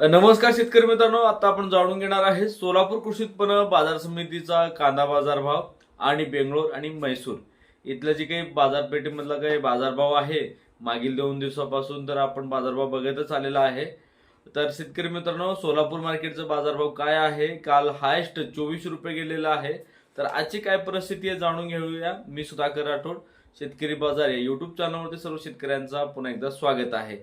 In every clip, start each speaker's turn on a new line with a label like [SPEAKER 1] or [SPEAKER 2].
[SPEAKER 1] नमस्कार शेतकरी मित्रांनो आता आपण जाणून घेणार आहे सोलापूर कृषी उत्पन्न बाजार समितीचा कांदा बाजार भाव आणि बेंगलोर आणि म्हैसूर. इथलं जे काही बाजारपेठेमधला काही बाजारभाव आहे मागील दोन दिवसापासून तर आपण बाजारभाव बघतच आलेला आहे. तर शेतकरी मित्रांनो सोलापूर मार्केटचा बाजारभाव काय आहे? काल हायस्ट चोवीस रुपये गेलेला आहे. तर आजची काय परिस्थिती आहे जाणून घेऊया मी सुधाकर राठोड शेतकरी बाजार या युट्यूब चॅनलवरती सर्व शेतकऱ्यांचा पुन्हा एकदा स्वागत आहे.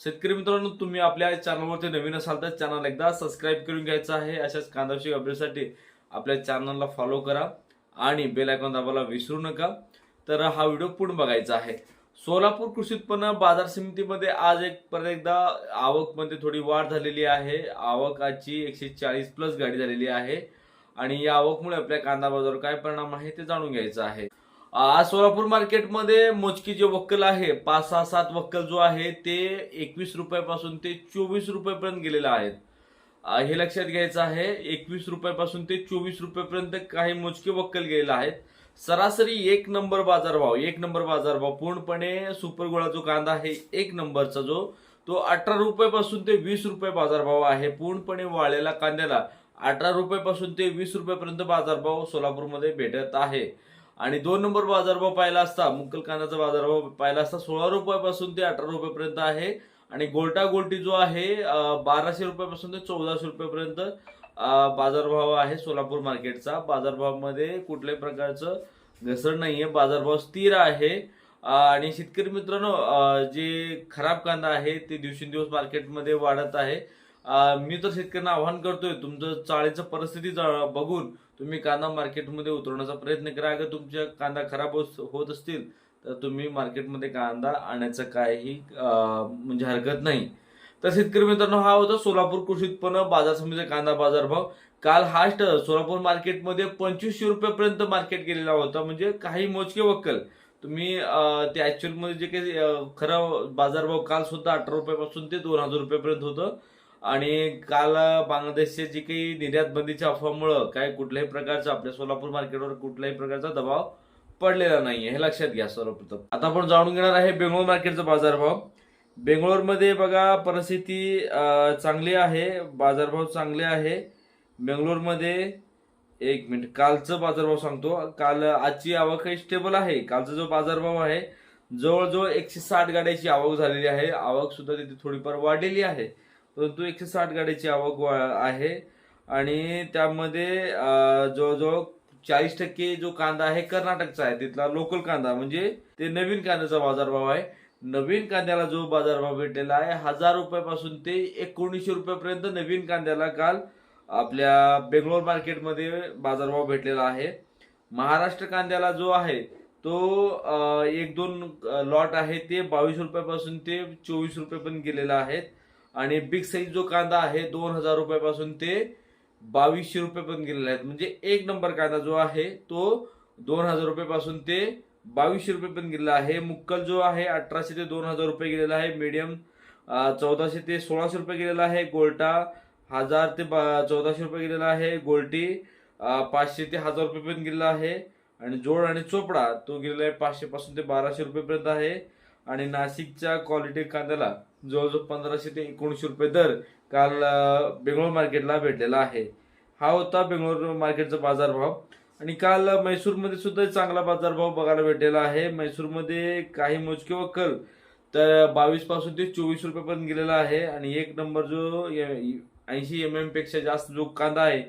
[SPEAKER 1] शेतकरी मित्रांनो तुम्ही आपल्या चॅनलवरती नवीन असाल तर चॅनल एकदा सबस्क्राईब करून घ्यायचं आहे. अशाच कांदाशी अपडेटसाठी आपल्या चॅनलला फॉलो करा आणि बेल आयकॉन दाबायला विसरू नका. तर हा व्हिडिओ पूर्ण बघायचा आहे. सोलापूर कृषी उत्पन्न बाजार समितीमध्ये आज एक परत एकदा आवकमध्ये थोडी वाढ झालेली आहे. आवकाची एकशे चाळीस प्लस गाडी झालेली आहे. आणि या आवकमुळे आपल्या कांदा बाजारावर काय परिणाम आहे ते जाणून घ्यायचं आहे. आज सोलापूर मार्केटमध्ये मोजकी जे वक्कल आहे पाच सहा सात वक्कल जो आहे ते एकवीस रुपयापासून ते चोवीस रुपयापर्यंत गेलेले आहेत. हे लक्षात घ्यायचं आहे एकवीस रुपयापासून ते चोवीस रुपयापर्यंत काही मोजके वक्कल गेलेले आहेत. सरासरी एक नंबर बाजारभाव एक नंबर बाजारभाव पूर्णपणे सुपर गोळा जो कांदा आहे एक नंबरचा जो तो अठरा रुपयापासून ते वीस रुपये बाजारभाव आहे पूर्णपणे वाळलेला कांद्याला. अठरा रुपयापासून ते वीस रुपयापर्यंत बाजारभाव सोलापूरमध्ये भेटत आहे. आणि दोन नंबर बाजारभाव पाहिला असता मुक्कल कांद्याचा बाजारभाव पाहिला असता सोळा रुपयापासून ते अठरा रुपयापर्यंत आहे. आणि गोल्टा गोल्टी जो आहे बाराशे रुपयापासून ते चौदाशे रुपयापर्यंत बाजारभाव आहे सोलापूर मार्केटचा. बाजारभावामध्ये कुठल्याही प्रकारचं घसरण आहे बाजारभाव स्थिर आहे. आणि शेतकरी मित्रांनो जे खराब कांदा आहे ते दिवसेंदिवस मार्केटमध्ये वाढत आहे. मी तर शेतकऱ्यांना आव्हान करतोय तुमचं चाळीचं परिस्थिती बघून तुम्ही कांदा मार्केटमध्ये उतरवण्याचा प्रयत्न करा. अगर तुमच्या कांदा खराब होत होत असतील तर तुम्ही मार्केटमध्ये कांदा आणण्याचं काही म्हणजे हरकत नाही. तर शेतकरी मित्रांनो हा होता सोलापूर कृषी उत्पन्न बाजार समितीचा कांदा बाजार भाव काल हास्ट सोलापूर मार्केटमध्ये पंचवीसशे रुपयापर्यंत मार्केट गेलेला होता. म्हणजे काही मोजके वक्कल. तुम्ही ते ऍक्च्युअलमध्ये जे काही खरं बाजारभाव काल सुद्धा अठरा रुपयापासून ते दोन हजार रुपयापर्यंत होतं. आणि काल बांगलादेशचे जी काही निर्यात बंदीच्या अफवामुळं काय कुठल्याही प्रकारचा आपल्या सोलापूर मार्केटवर कुठल्याही प्रकारचा दबाव पडलेला नाहीये हे लक्षात घ्या सर्वप्रथम. आता आपण जाणून घेणार आहे बेंगळूर मार्केटचा बाजारभाव. बेंगलोरमध्ये बघा परिस्थिती चांगली आहे बाजारभाव चांगले आहे. बेंगलोरमध्ये एक मिनिट कालचं बाजारभाव सांगतो. काल आजची आवक काही स्टेबल आहे. कालचा जो बाजारभाव आहे जवळजवळ एकशे साठ गाड्याची आवक झालेली आहे. आवक सुद्धा तिथे थोडीफार वाढलेली आहे. परंतु एकशे साठ गाड्याची आवक वा- आहे. आणि त्यामध्ये जवळजवळ चाळीस टक्के जो कांदा आहे कर्नाटकचा आहे. तिथला लोकल कांदा म्हणजे ते नवीन कांद्याचा बाजारभाव आहे. नवीन कांद्याला जो बाजारभाव भेटलेला आहे हजार रुपयापासून ते एकोणीसशे रुपयापर्यंत नवीन कांद्याला काल आपल्या बेंगलोर मार्केटमध्ये बाजारभाव भेटलेला आहे. महाराष्ट्र कांद्याला जो आहे तो एक दोन लॉट आहे ते बावीस रुपयापासून ते चोवीस रुपये पण गेलेला आहेत आणि बिग साईज जो कांदा आहे दोन हजार रुपयापासून ते बावीसशे रुपयेपर्यंत गेलेला आहेत म्हणजे एक नंबर कांदा जो आहे तो दोन हजार रुपयापासून ते बावीसशे रुपये पण गेलेला आहे. मुक्कल जो आहे अठराशे ते दोन हजार रुपये गेलेला आहे. मीडियम चौदाशे ते सोळाशे रुपये गेलेला आहे. गोल्टा हजार ते बा- चौदाशे रुपये गेलेला आहे. गोल्टी पाचशे ते हजार रुपयेपर्यंत गेलेला आहे. आणि जोड आणि चोपडा तो गेलेला आहे पाचशेपासून ते बाराशे रुपयेपर्यंत आहे. आणि नाशिकच्या क्वालिटी कांद्याला जवळजवळ पंधराशे ते एकोणीसशे रुपये दर काल बेंगळूर मार्केटला भेटलेला आहे. हा होता बेंगळूर मार्केटचा बाजारभाव. आणि काल म्हैसूरमध्ये सुद्धा चांगला बाजारभाव बघायला भेटलेला आहे. म्हैसूरमध्ये काही मोजके व कल तर बावीसपासून ते चोवीस रुपयेपर्यंत गेलेला आहे. आणि एक नंबर जो ऐंशी एम एमपेक्षा जास्त जो कांदा आहे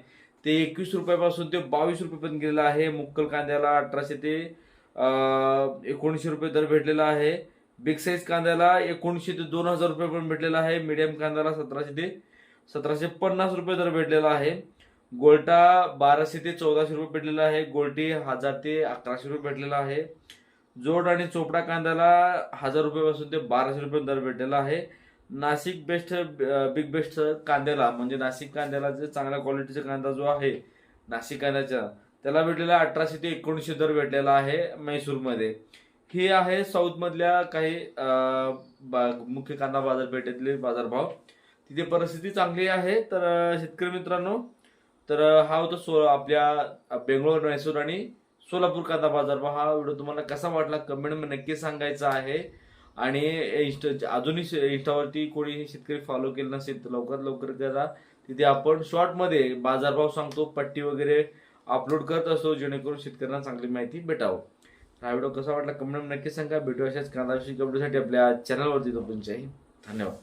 [SPEAKER 1] ते एकवीस रुपयापासून ते बावीस रुपयेपर्यंत गेलेला आहे. मुक्कल कांद्याला अठराशे ते एकोणीसशे रुपये दर भेटलेला आहे. बिग साईज कांद्याला एकोणीसशे ते दोन हजार रुपये पण भेटलेला आहे. मीडियम कांद्याला सतराशे ते सतराशे पन्नास रुपये दर भेटलेला आहे. गोल्टा बाराशे ते चौदाशे रुपये भेटलेला आहे. गोल्टी हजार ते अकराशे रुपये भेटलेला आहे. जोड आणि चोपडा कांद्याला हजार रुपयापासून ते बाराशे रुपये दर भेटलेला आहे. नाशिक बेस्ट बिग बेस्ट कांद्याला म्हणजे नाशिक कांद्याला जे चांगल्या क्वालिटीचा कांदा जो आहे नाशिक कांद्याचा त्याला भेटलेला अठराशे ते एकोणीसशे दर भेटलेला आहे म्हैसूरमध्ये हे आहे साऊथमधल्या काही बा- मुख्य कांदा बाजारपेठेतले बाजारभाव. तिथे परिस्थिती चांगली आहे तर शेतकरी मित्रांनो तर हा होता सो आपल्या बेंगलोर म्हैसूर आणि सोलापूर कांदा बाजारभाव. हा व्हिडिओ तुम्हाला कसा वाटला कमेंट नक्की सांगायचा आहे. आणि इंस्टा अजूनही इंस्टावरती कोणी शेतकरी फॉलो केलं नसेल तर लवकरात लवकर करा. तिथे आपण शॉर्टमध्ये बाजारभाव सांगतो पट्टी वगैरे अपलोड करत असतो जेणेकरून शेतकऱ्यांना चांगली माहिती भेटावं. हा व्हिडिओ कसा वाटला कमेंट नक्की सांगा. भेटू अशाच कांदा व्हिडिओसाठी आपल्या चॅनलवरती तुमच्याही धन्यवाद.